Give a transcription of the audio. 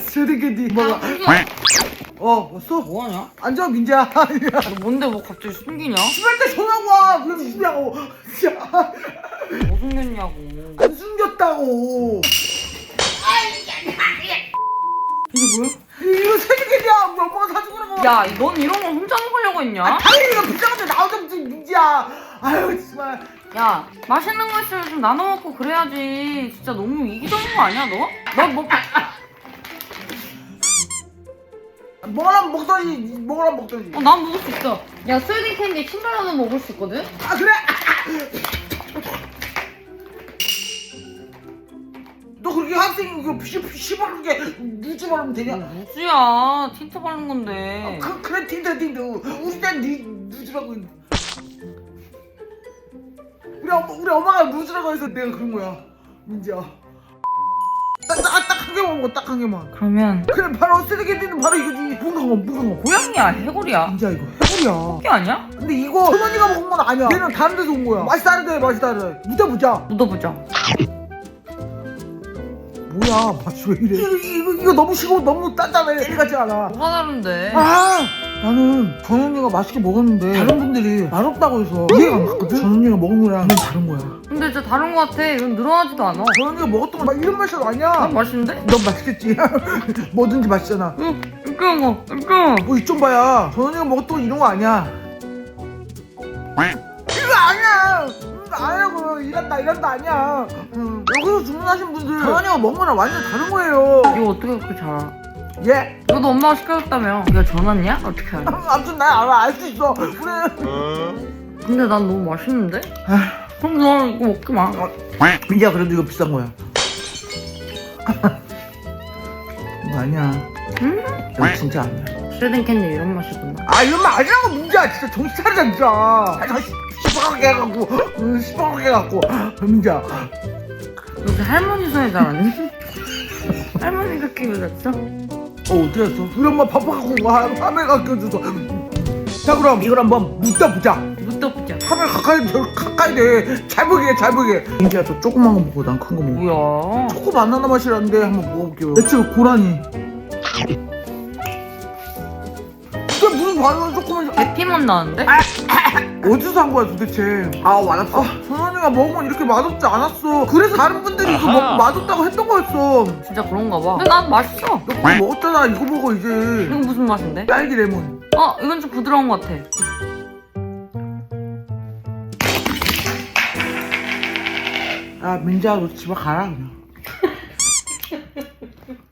쓰레기디 먹어 어 왔어? 뭐하냐? 앉아 민지야 너 뭔데 뭐 갑자기 숨기냐? 집할 때 전화고 와 그럼 숨냐고 진짜 뭐 숨겼냐고 안 숨겼다고 이거 뭐야? 이거 쓰레기야 우리 엄마가 사준 거라고 야, 넌 이런 걸 혼자 먹으려고 했냐? 아, 당연히 이거 비싼 건데 나오자마자 민지야 아유 정말 야, 맛있는 거 있으면 좀 나눠 먹고 그래야지. 진짜 너무 이기적인 거 아니야, 너? 너 뭐, 먹으라면 먹더니 먹으라면 먹더니 어, 난 먹을 수 있어. 야, 스웨딩 캔디 신발로는 먹을 수 있거든? 아 그래? 너 그렇게 학생이 이거 시바르게 누지 말하면 되냐? 무지야. 틴트 바른 건데. 그, 그래 틴트 틴트 우리 땐 니, 누즈라고 우리 엄마 우리 엄마가 누즈라고 해서 내가 그런 거야 민지야 한 개만 먹어 딱한 개만. 그러면 그래 바로 쓰레기는 바로 이거지. 무궁화 무궁화 고양이야, 해골이야. 민지야 이거 해골이야. 그게 아니야? 근데 이거 선원이가 먹은 건 아니야. 얘는 다른 데서 온 거야. 맛이 다르대 맛이 다르 묻어보자. 묻어보자. 뭐야 맛이 왜 이래? 이거, 이거, 이거 너무 시고 너무 단단해. 젤리 같지 않아. 뭐가 다른데? 아 나는 전원이가 맛있게 먹었는데 다른 분들이 맛없다고 해서 이해가 안 갔거든 전원이가 먹은 거랑 이건 다른 거야 근데 진짜 다른 거 같아. 이건 늘어나지도 않아. 전원이가 먹었던 거 막 이런 맛이 아니야 난 맛있는데? 넌 맛있겠지 뭐든지 맛있잖아 응, 이거 거, 이거. 뭐 이쪽 봐야 전원이가 먹었던 거 이런 거 아니야 이거 아니야 이거 아니라고 이란다 이란다 아니야 응. 여기서 주문하신 분들 전원이가 먹은 거랑 완전 다른 거예요 이거 어떻게 그렇게 잘 알아? 예 너도 엄마가 시켜줬다며. 네가 전화냐? 어떻게 알아? 아무튼 나 알아 알 수 있어 그래 근데 난 너무 맛있는데? 아, 그럼 너 이거 먹지 마. 민지야 그래도 이거 비싼 거야 이거 아니야 응? 이거 진짜 아니야 스웨덴 캔디 이런 맛이구나. 아 이런 말 아니라고 민지야 진짜 정신 차리자 진짜 아 시뻘겋게 해갖고 응, 시뻘겋게 해갖고 민지야 요새 할머니 손에 자랐니? 할머니가 키우셨어? 어 했어? 우리 엄마 바빠갖고 화면가 껴줘서 자 그럼 이걸 한번 묻어보자 묻어보자. 화면 가까이 저 가까이 돼 잘 보게 잘 보게 민지야 저 조그만 거 먹고 난 큰 거 먹어 뭐야? 초코 바나나 맛이라는데 한번 먹어볼게요 내 친구 고라니 이게 무슨 바나나 조그만 대피만 나는데? 어디서 산 거야 도대체? 아 맛없어. 선원이가 먹으면 이렇게 맛없지 않았어. 그래서 다른 분들이 이거 먹고 맛없다고 했던 거였어. 진짜 그런가 봐. 근데 난 맛있어. 너 그거 먹었잖아. 이거 먹어 이제. 이건 무슨 맛인데? 딸기 레몬. 어, 이건 좀 부드러운 것 같아. 아 민지야 너 집에 가라 그냥